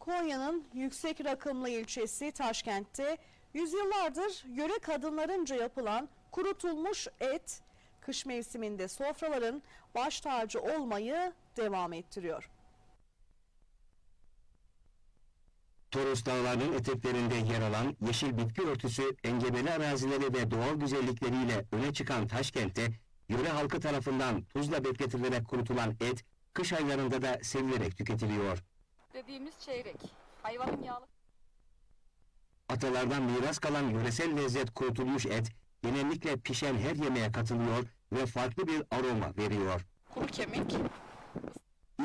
Konya'nın yüksek rakımlı ilçesi Taşkent'te yüzyıllardır yöre kadınlarınca yapılan kurutulmuş et kış mevsiminde sofraların baş tacı olmayı devam ettiriyor. Toros Dağları'nın eteklerinde yer alan yeşil bitki örtüsü, engebeli arazileri ve doğal güzellikleriyle öne çıkan Taşkent'te, yöre halkı tarafından tuzla bekletilerek kurutulan et, kış aylarında da sevilerek tüketiliyor. Dediğimiz çeyrek. Hayvanın yağlı Atalardan miras kalan yöresel lezzet kurutulmuş et, genellikle pişen her yemeğe katılıyor ve farklı bir aroma veriyor. kuru kemik,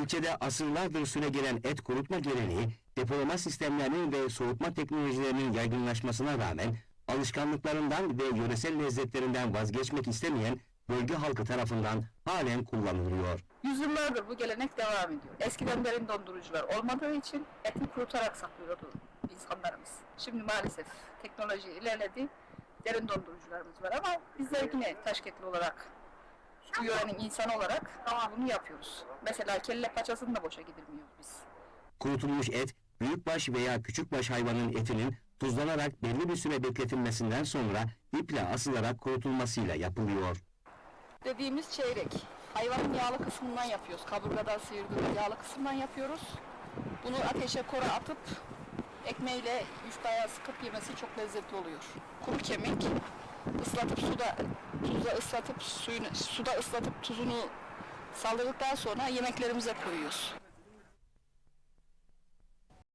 İlçede asırlardır süregelen et kurutma geleneği, depolama sistemlerinin ve soğutma teknolojilerinin yaygınlaşmasına rağmen alışkanlıklarından ve yöresel lezzetlerinden vazgeçmek istemeyen bölge halkı tarafından halen kullanılıyor. yüzyıllardır bu gelenek devam ediyor. Eskiden derin dondurucular olmadığı için eti kurutarak saklıyordu insanlarımız. Şimdi maalesef teknoloji ilerledi, derin dondurucularımız var ama bizler yine Taşkentli olarak, bu yörenin insanı olarak bunu yapıyoruz. Mesela kelle paçasını da boşa gidilmiyor biz. Kurutulmuş et, büyükbaş veya küçükbaş hayvanın etinin tuzlanarak belli bir süre bekletilmesinden sonra iple asılarak kurutulmasıyla yapılıyor. Dediğimiz çeyrek. Hayvanın yağlı kısmından yapıyoruz. Kaburgadan sıyırdığımız yağlı kısmından yapıyoruz. Bunu ateşe kora atıp ekmeğiyle yufkaya sıkıp yemesi çok lezzetli oluyor. Kuru kemik ıslatıp suda tuzla ıslatıp suyunu suda ıslatıp tuzunu saldırdıktan sonra yemeklerimize koyuyoruz.